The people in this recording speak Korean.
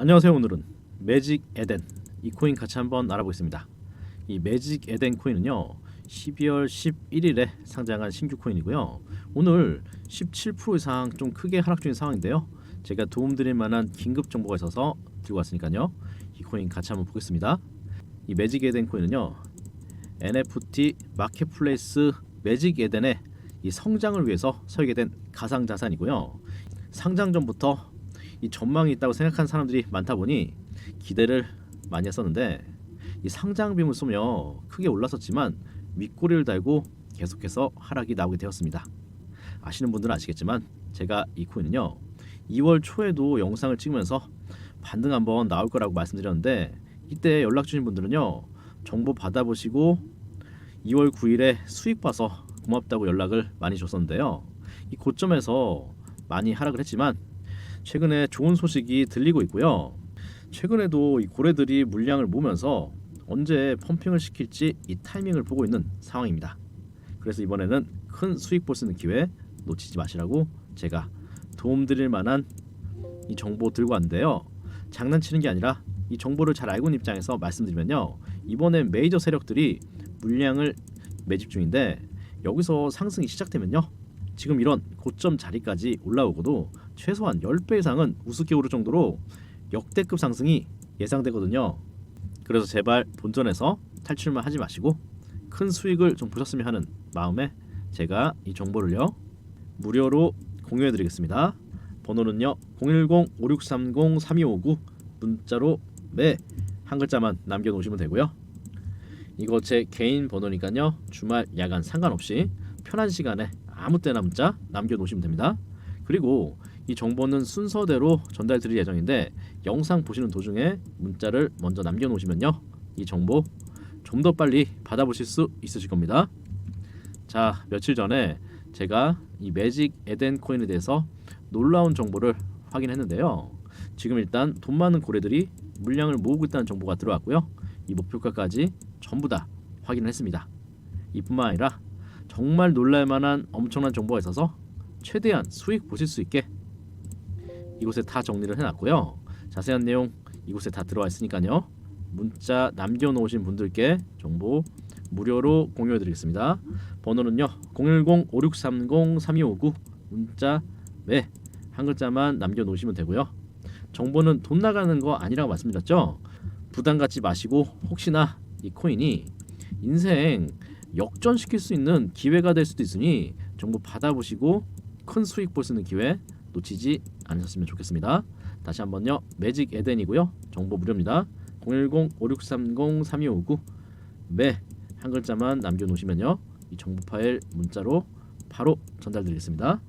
안녕하세요. 오늘은 매직 에덴 이 코인 같이 한번 알아보겠습니다. 이 매직 에덴 코인은요. 12월 11일에 상장한 신규 코인이고요. 오늘 17% 이상 좀 크게 하락 중인 상황인데요. 제가 도움드릴 만한 긴급 정보가 있어서 들고 왔으니까요. 이 코인 같이 한번 보겠습니다. 이 매직 에덴 코인은요. NFT 마켓플레이스 매직 에덴의 이 성장을 위해서 설계된 가상 자산이고요. 상장 전부터 이 전망이 있다고 생각한 사람들이 많다 보니 기대를 많이 했었는데 이 상장빔을 쏘며 크게 올랐었지만 윗꼬리를 달고 계속해서 하락이 나오게 되었습니다. 아시는 분들은 아시겠지만 제가 이 코인은요 2월 초에도 영상을 찍으면서 반등 한번 나올 거라고 말씀드렸는데 이때 연락 주신 분들은요 정보 받아보시고 2월 9일에 수익 봐서 고맙다고 연락을 많이 줬었는데요 이 고점에서 많이 하락을 했지만 최근에 좋은 소식이 들리고 있고요. 최근에도 이 고래들이 물량을 모으면서 언제 펌핑을 시킬지 이 타이밍을 보고 있는 상황입니다. 그래서 이번에는 큰 수익 볼 수 있는 기회 놓치지 마시라고 제가 도움드릴 만한 이 정보 들고 왔는데요. 장난치는 게 아니라 이 정보를 잘 알고 있는 입장에서 말씀드리면요. 이번엔 메이저 세력들이 물량을 매집 중인데 여기서 상승이 시작되면요. 지금 이런 고점 자리까지 올라오고도 최소한 10배 이상은 우습게 오를 정도로 역대급 상승이 예상되거든요. 그래서 제발 본전에서 탈출만 하지 마시고 큰 수익을 좀 보셨으면 하는 마음에 제가 이 정보를요 무료로 공유해 드리겠습니다. 번호는요 010-5630-3259 문자로 매한 글자만 남겨 놓으시면 되고요. 이거 제 개인 번호니까요 주말 야간 상관없이 편한 시간에 아무 때나 문자 남겨 놓으시면 됩니다. 그리고 이 정보는 순서대로 전달 드릴 예정인데 영상 보시는 도중에 문자를 먼저 남겨 놓으시면요. 이 정보 좀 더 빨리 받아보실 수 있으실 겁니다. 자, 며칠 전에 제가 이 매직 에덴 코인에 대해서 놀라운 정보를 확인했는데요. 지금 일단 돈 많은 고래들이 물량을 모으고 있다는 정보가 들어왔고요. 이 목표가까지 전부 다 확인을 했습니다. 이뿐만 아니라 정말 놀랄만한 엄청난 정보가 있어서 최대한 수익 보실 수 있게 이곳에 다 정리를 해놨고요. 자세한 내용 이곳에 다 들어와 있으니까요. 문자 남겨놓으신 분들께 정보 무료로 공유해드리겠습니다. 번호는요 010-5630-3259 문자 네 한 글자만 남겨놓으시면 되고요. 정보는 돈 나가는 거 아니라고 말씀드렸죠. 부담 갖지 마시고 혹시나 이 코인이 인생 역전시킬 수 있는 기회가 될 수도 있으니 정보 받아보시고 큰 수익 볼 수 있는 기회 놓치지 않으셨으면 좋겠습니다. 다시 한번요. 매직 에덴이고요. 정보 무료입니다. 010-5630-3259 매 한 글자만 남겨놓으시면요. 이 정보 파일 문자로 바로 전달드리겠습니다.